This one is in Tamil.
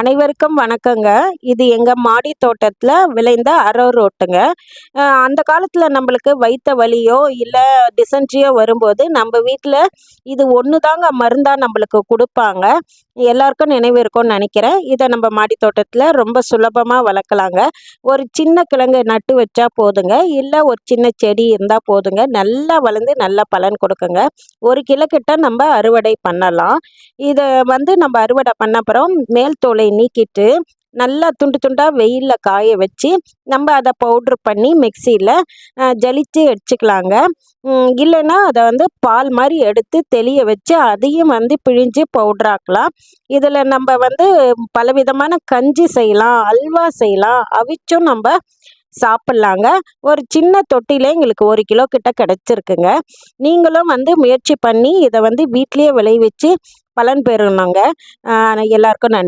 அனைவருக்கும் வணக்கங்க. இது எங்கள் மாடி தோட்டத்தில் விளைந்த ரோட்டுங்க. அந்த காலத்தில் நம்மளுக்கு வைத்த வலியோ இல்லை டிசன்ட்ரியோ வரும்போது நம்ம வீட்டில் இது ஒன்று தாங்க மருந்தாக நம்மளுக்கு கொடுப்பாங்க. எல்லாருக்கும் நினைவு இருக்கும்னு நினைக்கிறேன். இதை நம்ம மாடி தோட்டத்தில் ரொம்ப சுலபமாக வளர்க்கலாங்க. ஒரு சின்ன கிழங்கு நட்டு வச்சா போதுங்க. இல்லை ஒரு சின்ன செடி இருந்தால் போதுங்க. நல்லா வளர்ந்து நல்லா பலன் கொடுக்குங்க. ஒரு கிலோ கிட்ட நம்ம அறுவடை பண்ணலாம். இதை வந்து நம்ம அறுவடை பண்ண அப்புறம் மேல் தோலை தோலை நீக்கிட்டு நல்லா துண்டு துண்டாக வெயிலில் காய வச்சு நம்ம அதை பவுட்ரு பண்ணி மிக்சியில் ஜலித்து எடுத்துக்கலாங்க. இல்லைன்னா அதை வந்து பால் மாதிரி எடுத்து தெளிய வச்சு அதையும் வந்து பிழிஞ்சு பவுட்ராக்கலாம் இதில் நம்ம வந்து பலவிதமான கஞ்சி செய்யலாம் அல்வா செய்யலாம் அவிச்சும் நம்ம சாப்பிட்லாங்க. ஒரு சின்ன தொட்டிலே எங்களுக்கு ஒரு கிலோ கிட்ட கிடச்சிருக்குங்க. நீங்களும் வந்து முயற்சி பண்ணி இதை வந்து வீட்லேயே விளைவிச்சு பலன் பெறணுங்க. எல்லாருக்கும் நன்றி.